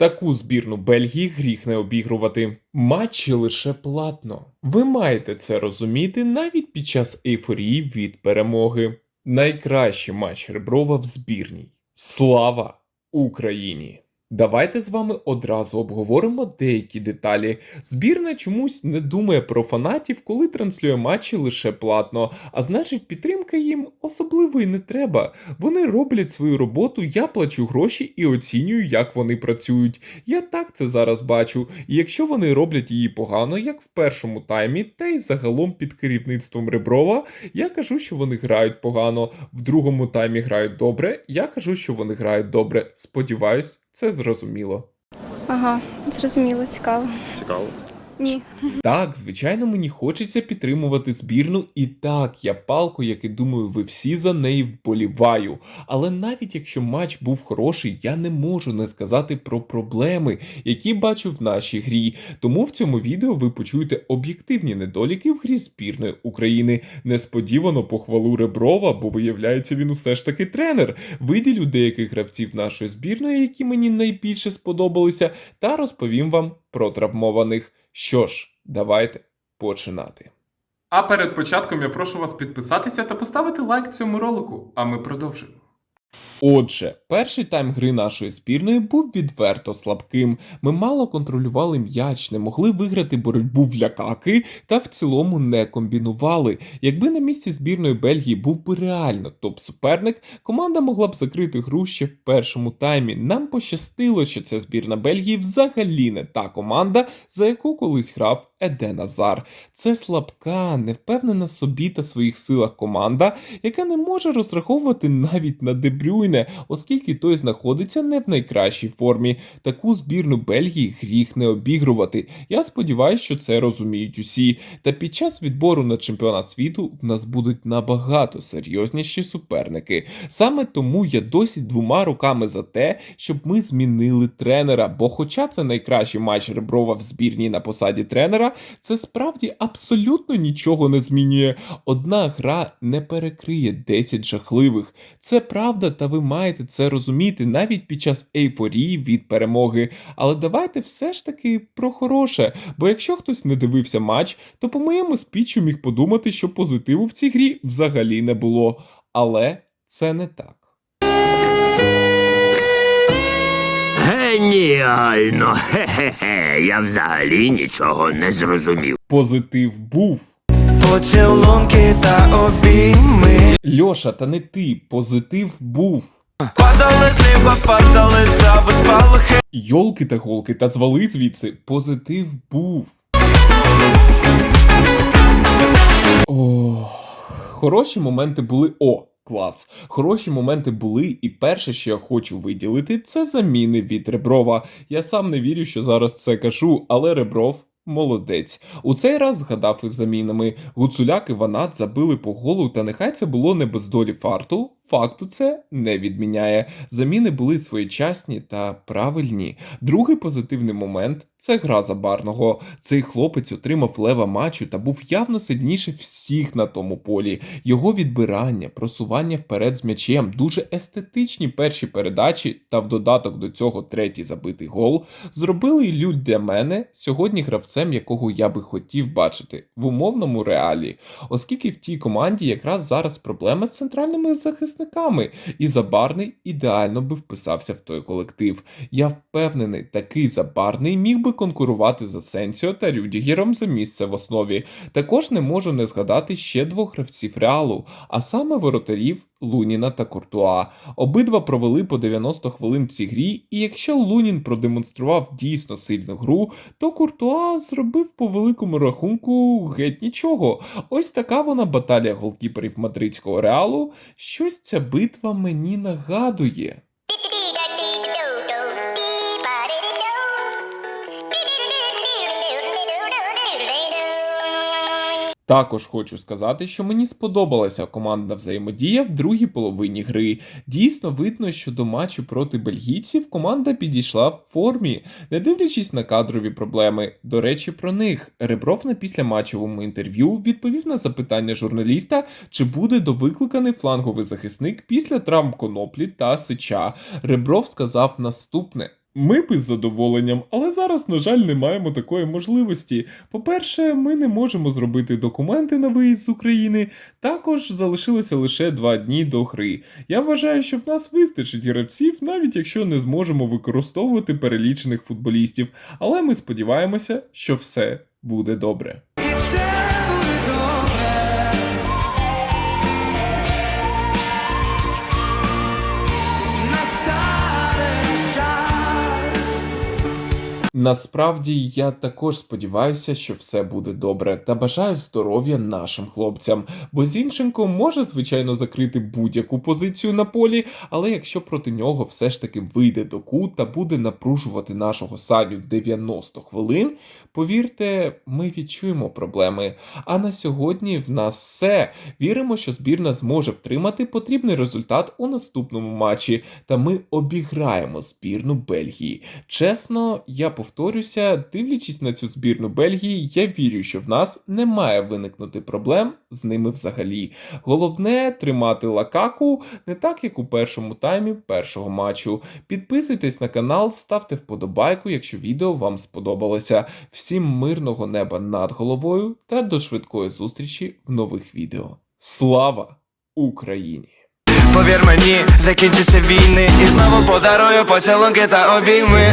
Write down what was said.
Таку збірну Бельгії гріх не обігрувати. Матчі лише платно. Ви маєте це розуміти навіть під час ейфорії від перемоги. Найкращий матч Реброва в збірній. Слава Україні! Давайте з вами одразу обговоримо деякі деталі. Збірна чомусь не думає про фанатів, коли транслює матчі лише платно, а значить, підтримка їм особливо і не треба. Вони роблять свою роботу, я плачу гроші і оцінюю, як вони працюють. Я так це зараз бачу. І якщо вони роблять її погано, як в першому таймі, та й загалом під керівництвом Реброва, я кажу, що вони грають погано. В другому таймі грають добре. Я кажу, що вони грають добре. Сподіваюсь, це зрозуміло. Ага, зрозуміло, цікаво. Цікаво. Ні. Так, звичайно, мені хочеться підтримувати збірну, і так, я палко, як і думаю, ви всі за неї вболіваю. Але навіть якщо матч був хороший, я не можу не сказати про проблеми, які бачу в нашій грі. Тому в цьому відео ви почуєте об'єктивні недоліки в грі збірної України. Несподівано похвалу Реброва, бо виявляється, він усе ж таки тренер. Виділю деяких гравців нашої збірної, які мені найбільше сподобалися, та розповім вам про травмованих. Що ж, давайте починати. А перед початком я прошу вас підписатися та поставити лайк цьому ролику, а ми продовжимо. Отже, перший тайм гри нашої збірної був відверто слабким. Ми мало контролювали м'яч, не могли виграти боротьбу в лякаки та в цілому не комбінували. Якби на місці збірної Бельгії був би реально топ-суперник, команда могла б закрити гру ще в першому таймі. Нам пощастило, що ця збірна Бельгії взагалі не та команда, за яку колись грав Еден Азар. Це слабка, невпевнена собі та своїх силах команда, яка не може розраховувати навіть на Дебрюйне, оскільки той знаходиться не в найкращій формі. Таку збірну Бельгії гріх не обігрувати. Я сподіваюся, що це розуміють усі. Та під час відбору на чемпіонат світу в нас будуть набагато серйозніші суперники. Саме тому я досі двома руками за те, щоб ми змінили тренера. Бо, хоча це найкращий матч Реброва в збірній на посаді тренера, це справді абсолютно нічого не змінює. Одна гра не перекриє 10 жахливих. Це правда, та ви маєте це розуміти навіть під час ейфорії від перемоги. Але давайте все ж таки про хороше. Бо якщо хтось не дивився матч, то по моєму спічу міг подумати, що позитиву в цій грі взагалі не було. Але це не так. Геніально! Хе-хе-хе, я взагалі нічого не зрозумів. Позитив був. Поцілунки та обійми Льоша, та не ти, позитив був. Падали з неба, падали справа спалахи Йолки та голки, та звали звідси. Позитив був. О, хороші моменти були. О, клас. Хороші моменти були, і перше, що я хочу виділити, це заміни від Реброва. Я сам не вірю, що зараз це кажу, але Ребров. Молодець. У цей раз згадав із замінами. Гуцуляк і Ванат забили по голу, та нехай це було не без долі фарту. Факту це не відміняє. Заміни були своєчасні та правильні. Другий позитивний момент це гра забарного. Цей хлопець отримав лева матчу та був явно сильніше всіх на тому полі. Його відбирання, просування вперед з м'ячем, дуже естетичні перші передачі та в додаток до цього третій забитий гол зробили Іллю для мене сьогодні гравцем, якого я би хотів бачити в умовному реалі, оскільки в тій команді якраз зараз проблема з центральними захисниками, і Забарний ідеально би вписався в той колектив. Я впевнений, такий Забарний міг би конкурувати з Асенсіо та Рюдігером за місце в основі. Також не можу не згадати ще двох гравців реалу, а саме воротарів Луніна та Куртуа. Обидва провели по 90 хвилин в цій грі, і якщо Лунін продемонстрував дійсно сильну гру, то Куртуа зробив по великому рахунку геть нічого. Ось така вона баталія голкіперів мадридського реалу. Щось ця битва мені нагадує. Також хочу сказати, що мені сподобалася командна взаємодія в другій половині гри. Дійсно видно, що до матчу проти бельгійців команда підійшла в формі, не дивлячись на кадрові проблеми. До речі, про них Ребров на післяматчевому інтерв'ю відповів на запитання журналіста, чи буде довикликаний фланговий захисник після травм коноплі та сича. Ребров сказав наступне. Ми б із задоволенням, але зараз, на жаль, не маємо такої можливості. По-перше, ми не можемо зробити документи на виїзд з України. Також залишилося лише два дні до гри. Я вважаю, що в нас вистачить гравців, навіть якщо не зможемо використовувати перелічених футболістів. Але ми сподіваємося, що все буде добре. Насправді я також сподіваюся, що все буде добре та бажаю здоров'я нашим хлопцям. Бо Зінченко може, звичайно, закрити будь-яку позицію на полі, але якщо проти нього все ж таки вийде до кут та буде напружувати нашого Саню 90 хвилин, повірте, ми відчуємо проблеми. А на сьогодні в нас все. Віримо, що збірна зможе втримати потрібний результат у наступному матчі, та ми обіграємо збірну Бельгії. Чесно, я повторюся, дивлячись на цю збірну Бельгії, я вірю, що в нас не має виникнути проблем з ними взагалі. Головне тримати лакаку не так, як у першому таймі першого матчу. Підписуйтесь на канал, ставте вподобайку, якщо відео вам сподобалося. Всім мирного неба над головою та до швидкої зустрічі в нових відео. Слава Україні! Повір мені, закінчаться війни, і знову подарую поцілунки та обійми.